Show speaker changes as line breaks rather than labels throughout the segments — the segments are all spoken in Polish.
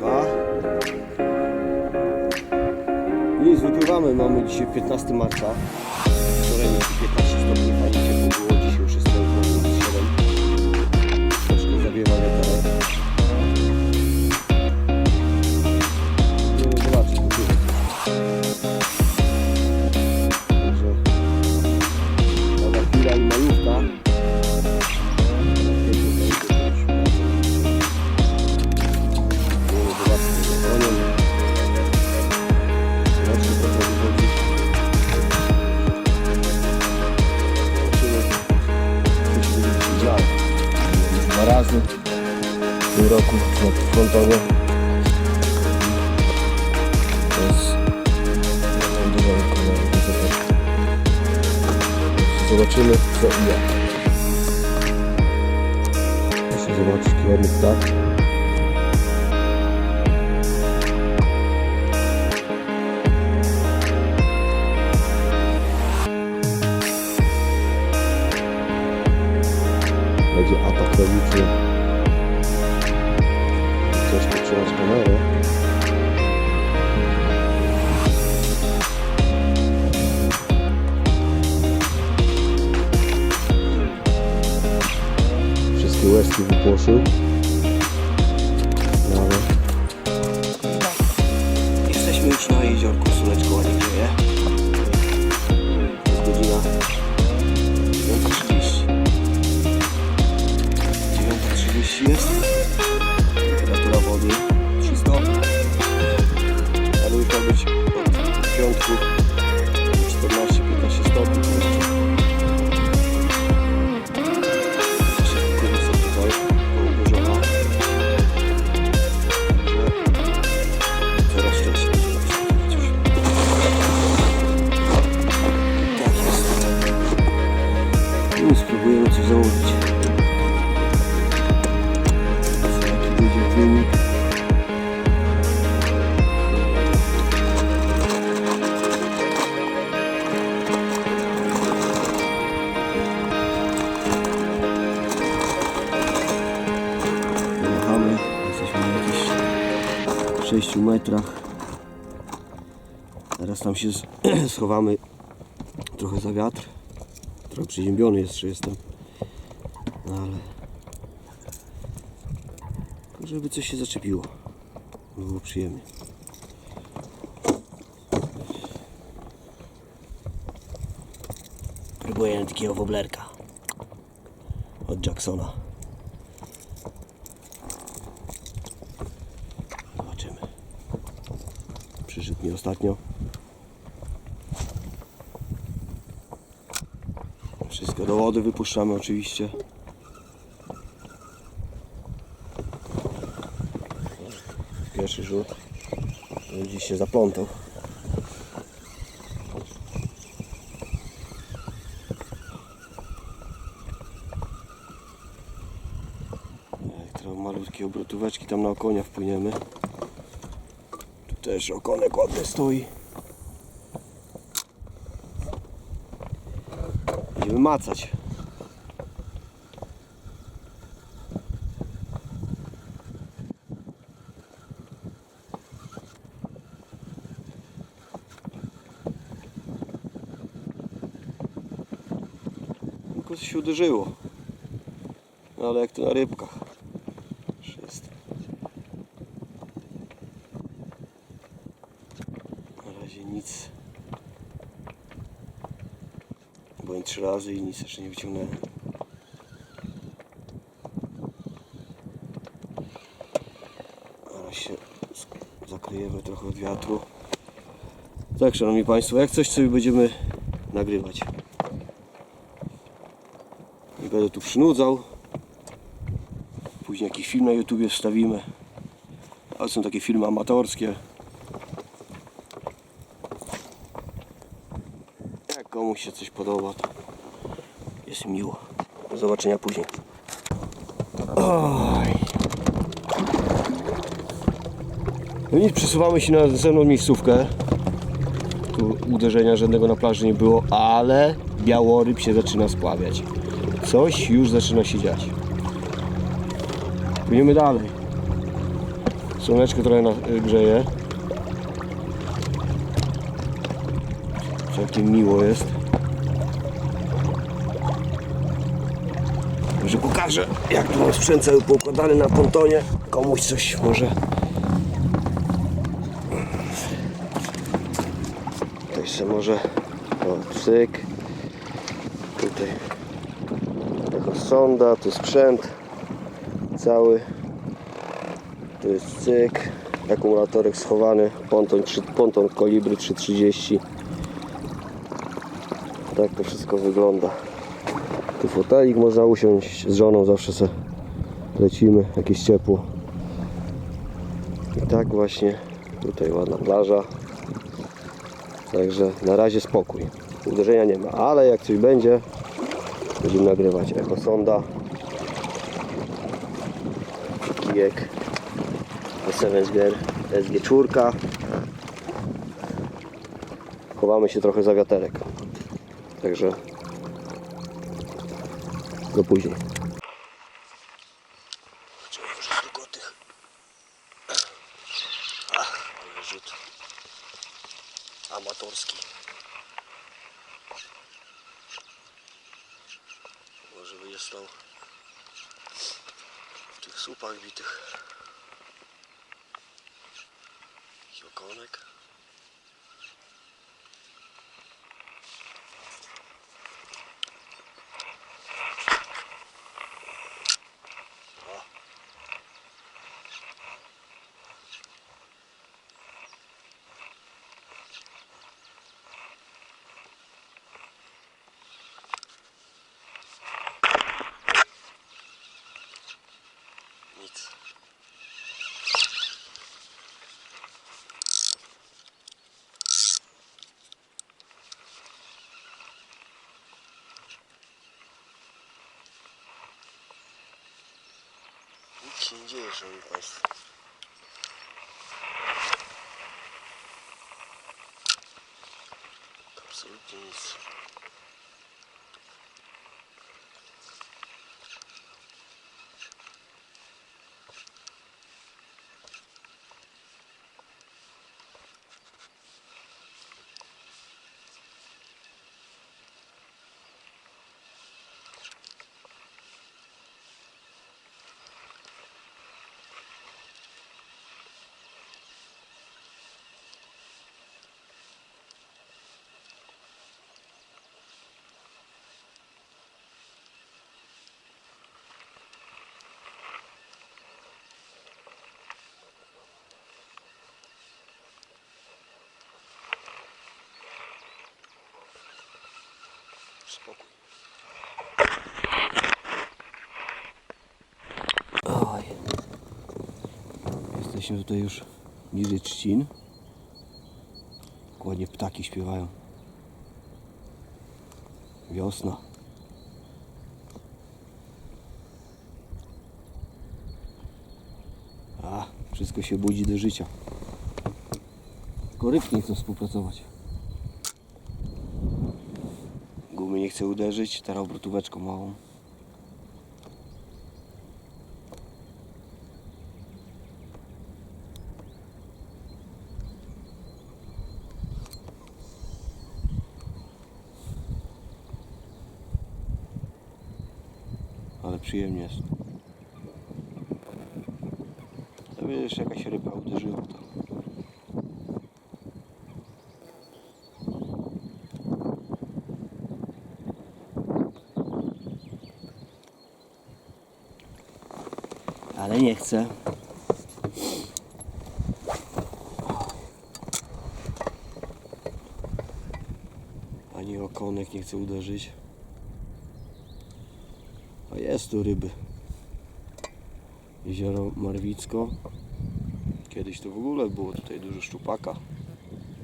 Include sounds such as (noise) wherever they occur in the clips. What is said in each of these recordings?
Państwa. Nic, wypływamy. Mamy dzisiaj 15 marca. Wczoraj mieliśmy 15 stopni, fajnie ciepło było. Dzisiaj już jest 7. Troszkę zawiewa wiaterek. No, zobaczcie, popływę Także woda chwila i majówka. Roku na frontowo. To jest. Zobaczymy co i jak. Proszę zobaczyć, jaki ładny. Będzie atak. Wszystkie łezki wypłoszył. Ale już ma być od metrach. Teraz tam się (clears throat) schowamy trochę za wiatr. Trochę przeziębiony że jestem. No ale... Żeby coś się zaczepiło. Było przyjemnie. Próbuję takiego woblerka. Od Jacksona. Zobaczymy. Mi ostatnio. Wszystko do wody wypuszczamy oczywiście. Pierwszy rzut. Dziś się zaplątał. Malutkie obrotóweczki tam na okonia wpłyniemy. Też okonek ładny stoi. Będziemy macać. Tylko się uderzyło. Ale jak to na rybkach. Wszystko. Na razie nic. Byłem trzy razy i nic jeszcze nie wyciągnąłem. Teraz się zakryjemy trochę od wiatru. Tak, szanowni państwo, jak coś sobie będziemy nagrywać. Nie będę tu przynudzał. Później jakiś film na YouTubie wstawimy. Ale są takie filmy amatorskie. Jak komuś się coś podoba, to jest miło. Do zobaczenia później. Oj. No nic, przesuwamy się na następną miejscówkę. Tu uderzenia żadnego na plaży nie było, ale białoryb się zaczyna spławiać. Coś już zaczyna się dziać. Płyniemy dalej. Słoneczko trochę na, grzeje. Całkiem miło jest. Może pokażę, jak tu mam sprzęt cały poukładany na pontonie. Komuś coś może. Tutaj się może. O, cyk. Tutaj taka sonda, tu sprzęt cały. Tu jest cyk. Akumulatorek schowany. Ponton, ponton kolibry 330. Tak to wszystko wygląda. Tu fotelik można usiąść z żoną, zawsze se lecimy, jakieś ciepło. I tak właśnie, tutaj ładna plaża. Także na razie spokój. Uderzenia nie ma, ale jak coś będzie, będziemy nagrywać ekosonda. Kijek. SMSG SG4. Chowamy się trochę za wiaterek. Także do później. Zobaczymy może tylko tych. Ach, ale rzut amatorski. Może będzie stał w tych słupach bitych. Jakiś okonek. O. Nic. Nic się nie dzieje, szanowni państwo. Spokój. Oj. Jesteśmy tutaj już niżej trzcin. Ładnie ptaki śpiewają. Wiosna. A, wszystko się budzi do życia. Tylko nie chcą współpracować. Nie chce uderzyć, teraz obrotóweczką małą. Ale przyjemnie jest. To wiesz, jakaś ryba uderzyła to. Ale nie chcę. Ani okonek nie chce uderzyć. A jest tu ryby. Jezioro Marwicko. Kiedyś to w ogóle było tutaj dużo szczupaka.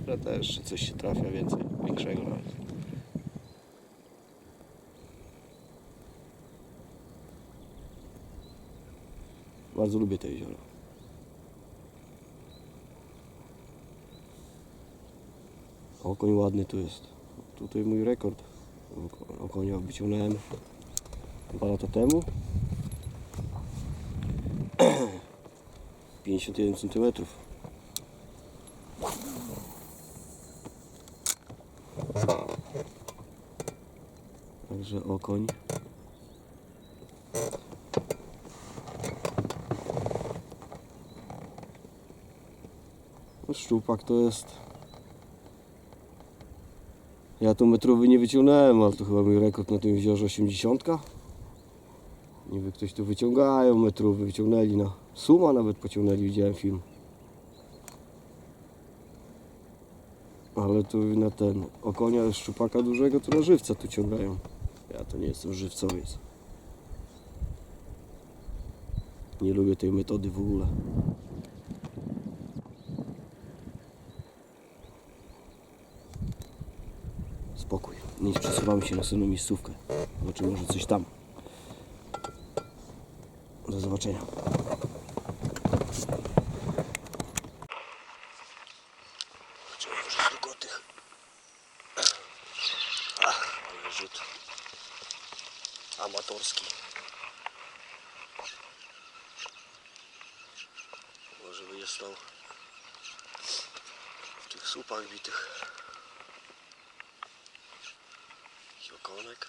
Teraz też coś się trafia więcej, większego nawet. Bardzo lubię te jezioro. Okoń ładny tu jest. Tutaj mój rekord. Oko- Okonia wyciągnąłem dwa lata temu. (clears throat) 51 cm. Także okoń. Szczupak to jest. Ja to metrowy nie wyciągnąłem, ale to chyba mój rekord na tym jeziorze 80. Niby ktoś tu wyciągają metrowy, wyciągnęli na suma nawet pociągnęli, widziałem film. Ale tu na ten okonia szczupaka dużego to na żywca tu ciągają. Ja to nie jestem żywcowiec. Nie lubię tej metody w ogóle. Spokój. Przesuwamy się na następną miejscówkę. Zobaczymy może coś tam. Do zobaczenia. Amatorski. Może by jest stał w tych słupach bitych. Jakiś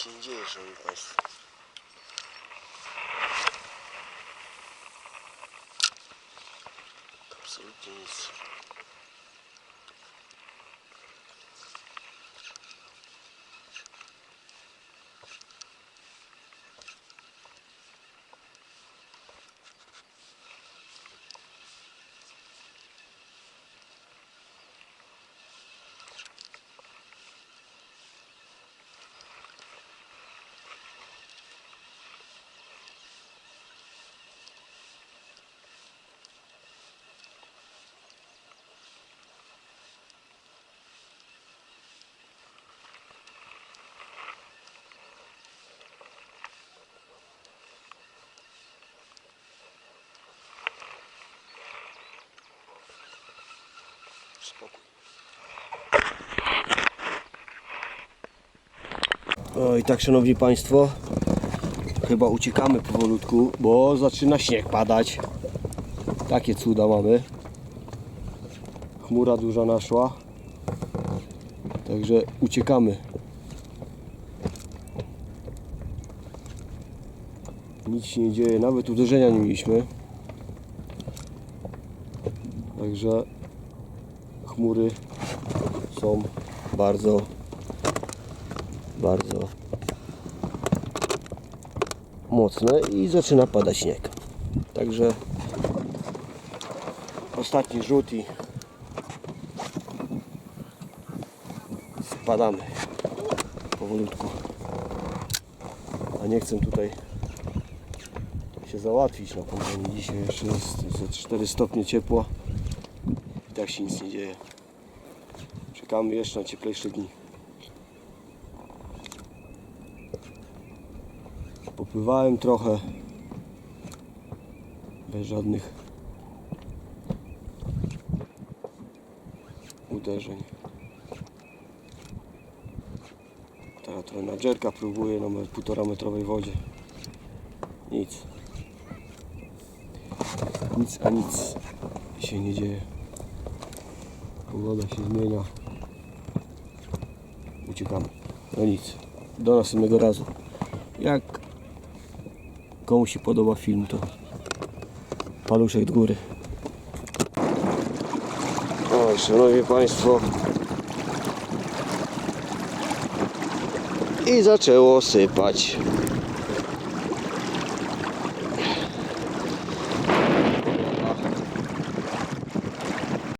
Nic się nie dzieje, szanowni Spokój. I tak szanowni państwo, chyba uciekamy powolutku, bo zaczyna śnieg padać. Takie cuda mamy. Chmura duża naszła. Także uciekamy. Nic się nie dzieje, nawet uderzenia nie mieliśmy. Także chmury są bardzo, bardzo mocne i zaczyna padać śnieg. Także ostatni rzut i spadamy powolutku. A nie chcę tutaj się załatwić na kompanii. Dzisiaj jeszcze jest ze 4 stopnie ciepło i tak się nic nie dzieje. Czekamy jeszcze na cieplejsze dni. Popływałem trochę bez żadnych uderzeń. Teraz trochę na dżerka próbuję na półtora metrowej wodzie. Nic. Nic a nic się nie dzieje. Pogoda się zmienia. Uciekamy. No nic. Do następnego razu. Jak komuś się podoba film, to paluszek do góry. O, szanowni Państwo. I zaczęło sypać.